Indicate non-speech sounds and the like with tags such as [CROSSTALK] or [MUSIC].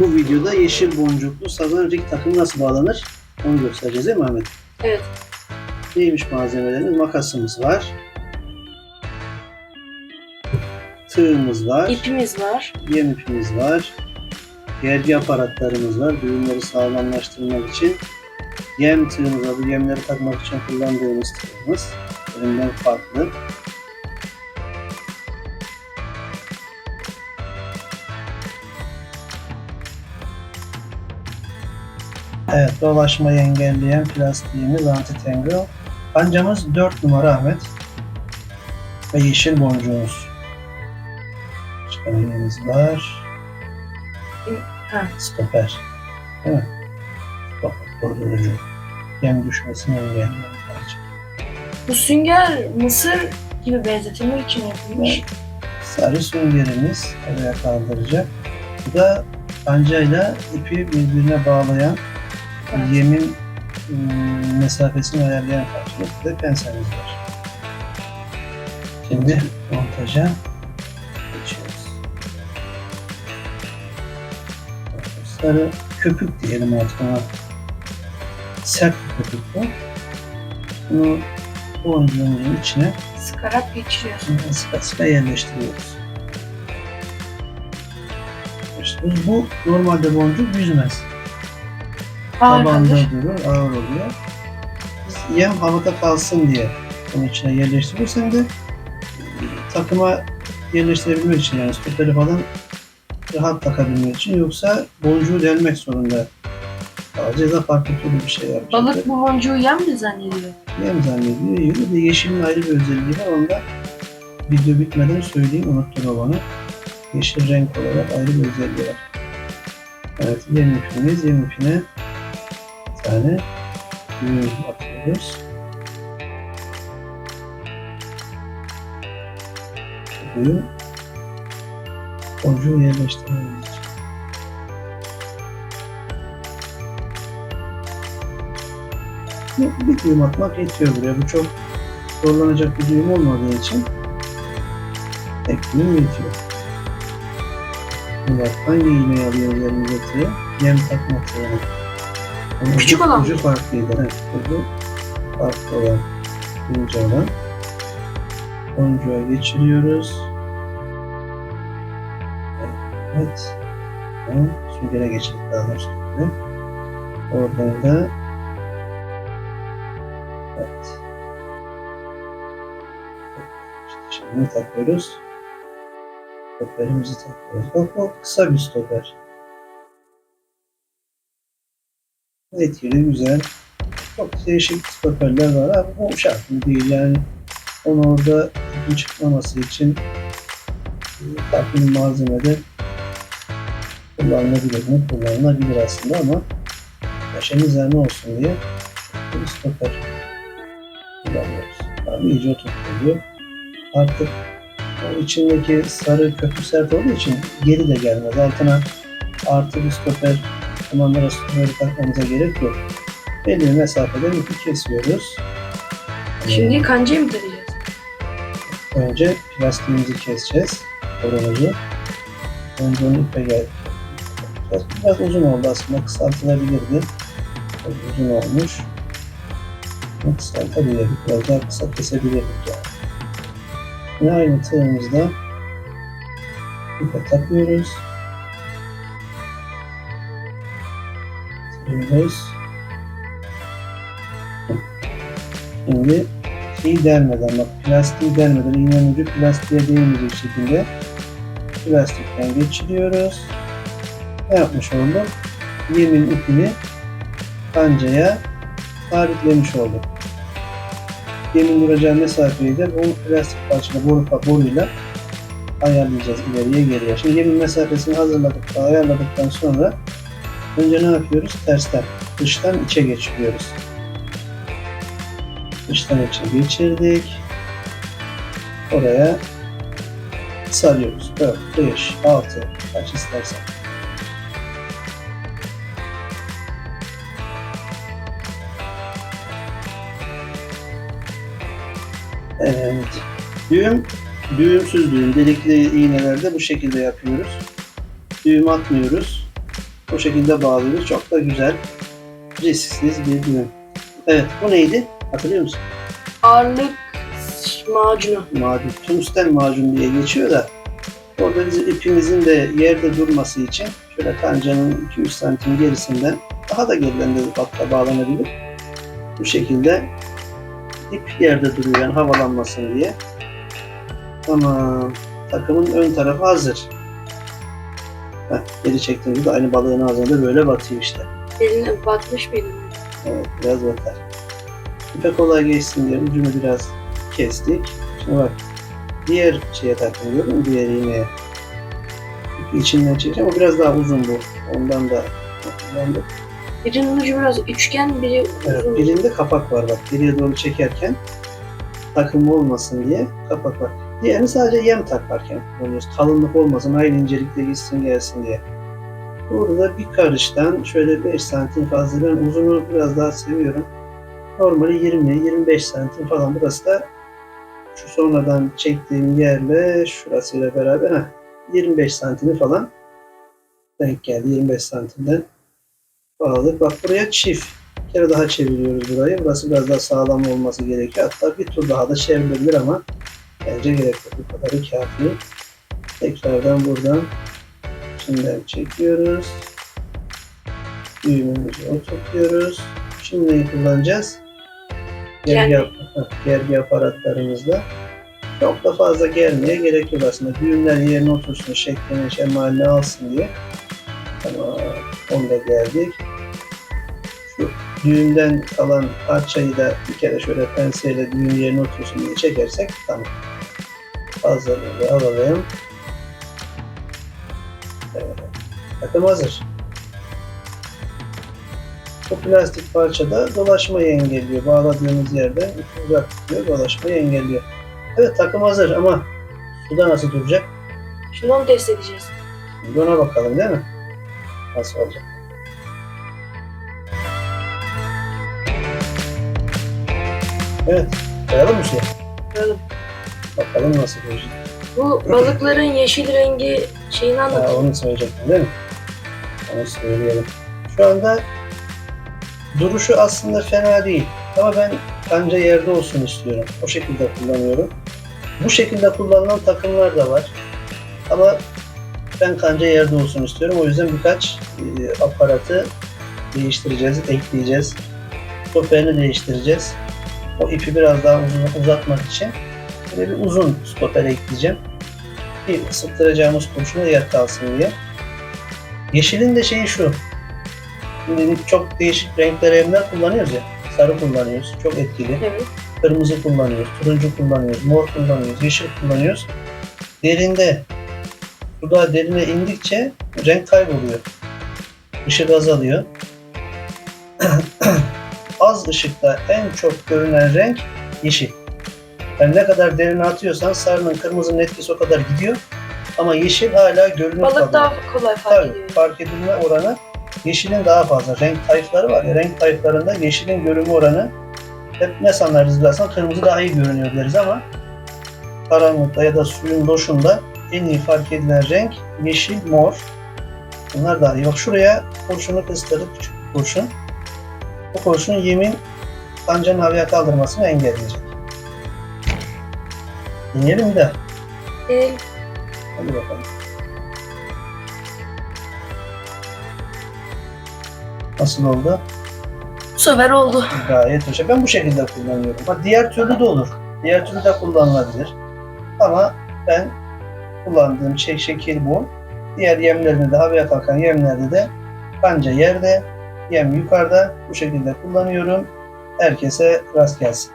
Bu videoda yeşil boncuklu sazan rig takımı nasıl bağlanır onu göstereceğiz değil mi Ahmet? Evet. Neymiş malzemelerimiz? Makasımız var. Tığımız var. İpimiz var. Yem ipimiz var. Gergi aparatlarımız var. Düğümleri sağlamlaştırmak için. Yem tığımız var. Bu yemleri takmak için kullandığımız tığımız. Birinden farklı. Evet, dolaşmayı engelleyen plastiğimiz anti-tangle. Pancamız 4 numara Ahmet. Ve yeşil boncuğumuz. Çıkarımımız var. Ha. Stoper. Değil mi? Stoper, koruyucu. Yem düşmesini engelleyen parça. Bu sünger mısır gibi benzetilmek için yapılmış. Sarı süngerimiz oraya kaldıracak. Bu da pancayla ipi birbirine bağlayan. Yemin ım, mesafesini ayarlayan parça. Bir de penselimiz var. Şimdi montaja geçiyoruz. Sarı köpük diyelim artık ona. Sert bir köpük bu. Bunu boncuğumuzun içine Sıkarak geçiriyorsun. sıka sıka yerleştiriyoruz. Yerleştiriyoruz. Bu normalde boncuk yüzmez. Tabanda Ağırdır. durur, ağır oluyor. Biz yem havada kalsın diye onun içine yerleştiriyoruz. Hem de takıma yerleştirebilmek için yani stoperi falan rahat takabilmek için yoksa boncuğu delmek zorunda kalacağız da farklı türlü bir şey yapacağız. Balık bu boncuğu yem mi zannediyor? Yem zannediyor. Yiyor. De yeşilin ayrı bir özelliği var. Onu da video bitmeden söyleyeyim. Unuttum o bana. Yeşil renk olarak ayrı bir özelliği var. Evet. Yem ipimiz. Yem ipine tane düğüm atıyoruz. Düğüm boncuğu yerleştirmemiz için. Bir, düğüm atmak yetiyor buraya. Bu çok zorlanacak bir düğüm olmadığı için tek düğüm yetiyor. Hangi iğneyi alıyoruz elimize? Yem takmak zorunda. Küçük ucu- olan. Ucu farklıydı. Evet, ucu farklı olan. ince olan. Boncuğa geçiriyoruz. Evet. Tamam. Süngere geçirdik daha doğrusu. Oradan da Evet. İşte şimdi takıyoruz. Stoperimizi takıyoruz. Bak o kısa bir stoper. Etkili, güzel. Çok değişik stoperler var ama bu şart değil yani. Onu orada çıkmaması için e, farklı bir malzemede kullanılabilir mi? Kullanılabilir aslında ama başımıza ne olsun diye bir stoper kullanıyoruz. Abi iyice oturtuyor. Artık o içindeki sarı köpük sert olduğu için geri de gelmez. Altına artı bir stoper kumandara stoperi takmamıza gerek yok. Belli bir mesafeden ipi kesiyoruz. Şimdi kancayı mı tarayacağız? Önce plastiğimizi keseceğiz. Koronuzu. Önce onu ipe gel. Biraz uzun oldu aslında. Kısaltılabilirdi. Çok uzun olmuş. Kısaltabilirdik. Biraz daha kısa kesebilirdik yani. Yine aynı tığımızda ipe takıyoruz. Tığımız. Şimdi şeyi delmeden bak plastiği delmeden iğnenin ucu plastiğe değmeyecek şekilde plastikten geçiriyoruz. Ne yapmış oldum? Yemin ipini pancaya sabitlemiş oldum. Yemin duracağı mesafeyi de bu plastik parçayla boru boruyla ayarlayacağız ileriye geriye. Şimdi yemin mesafesini hazırladık, ayarladıktan sonra önce ne yapıyoruz? Tersten, dıştan içe geçiriyoruz. Dıştan içe geçirdik. Oraya sarıyoruz. 4, 5, 6 kaç istersen. Evet. Düğüm, düğümsüz düğüm. Delikli iğnelerde bu şekilde yapıyoruz. Düğüm atmıyoruz. Bu şekilde bağlıyoruz. Çok da güzel. Risksiz bir düğüm. Evet bu neydi? Hatırlıyor musun? Ağırlık macunu. Macun. Tungsten macun diye geçiyor da orada bizim ipimizin de yerde durması için şöyle kancanın 2-3 santim gerisinden daha da geriden de hatta bağlanabilir. Bu şekilde ip yerde duruyor yani havalanmasın diye. Tamam. Takımın ön tarafı hazır. Heh, geri çektiğimizde aynı balığın ağzında böyle batıyor işte. Eline batmış mıydı? Evet, biraz batar. İpe kolay geçsin diye ucunu biraz kestik. Şimdi bak, diğer şeye taktım gördün mü? Diğer iğneye. İçinden çekeceğim. O biraz daha uzun bu. Ondan da kullandık. Birinin ucu biraz üçgen, biri Evet, uzun. birinde kapak var bak. Geriye doğru çekerken takılma olmasın diye kapak var. Diğerini sadece yem takarken kullanıyoruz. Kalınlık olmasın, aynı incelikte gitsin gelsin diye. Burada bir karıştan şöyle 5 santim fazla. Ben uzunu biraz daha seviyorum. Normali 20-25 santim falan. Burası da şu sonradan çektiğim yerle şurasıyla beraber heh, 25 santimi falan denk geldi. 25 santimden bağladık. Bak buraya çift. Bir kere daha çeviriyoruz burayı. Burası biraz daha sağlam olması gerekiyor. Hatta bir tur daha da çevrilebilir ama bence gerek yok. Bu kadarı kafi. Tekrardan buradan şimdiden çekiyoruz. Düğümümüzü oturtuyoruz. Şimdi neyi kullanacağız? Gergi, ap- gergi aparatlarımızla. Çok da fazla gelmeye gerek yok aslında. Düğümler yerine otursun, şeklini, şemalini alsın diye. Tamam, onu da geldik. Şu düğümden kalan parçayı da bir kere şöyle penseyle düğüm yerine otursun diye çekersek tamam. Da alalım. Evet. Takım hazır. Bu plastik parçada dolaşmayı engelliyor. Bağladığımız yerden uzak tutuyor, dolaşmayı engelliyor. Evet takım hazır ama suda nasıl duracak? Şimdi onu test edeceğiz. Şimdi ona bakalım değil mi? Nasıl olacak? Evet, koyalım mı suya? Bakalım. Bakalım nasıl duracak. Bu balıkların yeşil rengi şeyini Ha, anlatıyor. onu söyleyecektim değil mi? Onu söyleyelim. Şu anda duruşu aslında fena değil. Ama ben kanca yerde olsun istiyorum. O şekilde kullanıyorum. Bu şekilde kullanılan takımlar da var. Ama ben kanca yerde olsun istiyorum. O yüzden birkaç e, aparatı değiştireceğiz, ekleyeceğiz. Stoperini değiştireceğiz. O ipi biraz daha uzun, uzatmak için böyle bir uzun stoper ekleyeceğim bir ısıttıracağımız kurşuna yer kalsın diye. Yeşilin de şeyi şu. Şimdi çok değişik renkler emler kullanıyoruz ya. Sarı kullanıyoruz. Çok etkili. Evet. Kırmızı kullanıyoruz. Turuncu kullanıyoruz. Mor kullanıyoruz. Yeşil kullanıyoruz. Derinde suda derine indikçe renk kayboluyor. Işık azalıyor. [CLEARS THROAT] Az ışıkta en çok görünen renk yeşil. Yani ne kadar derine atıyorsan sarının kırmızının etkisi o kadar gidiyor. Ama yeşil hala görünür Balık kalıyor. daha kolay fark Tabii, ediyor. fark edilme oranı yeşilin daha fazla. Renk tayfları var ya, renk tayflarında yeşilin görünme oranı hep ne sanarız bilirsen kırmızı daha iyi görünüyor deriz ama karanlıkta ya da suyun loşunda en iyi fark edilen renk yeşil, mor. Bunlar daha iyi. Bak şuraya kurşunu kıstırdık, küçük bir kurşun. Bu kurşun yemin kancanın havaya kaldırmasını engelleyecek. Deneyelim daha. Ee, Hadi bakalım. Nasıl oldu? bu sefer oldu. Gayet hoş. Ben bu şekilde kullanıyorum. Ha, diğer türlü de olur. Diğer türlü de kullanılabilir. Ama ben kullandığım şey şekil bu. Diğer yemlerinde de havaya kalkan yemlerde de kanca yerde, yem yukarıda bu şekilde kullanıyorum. Herkese rast gelsin.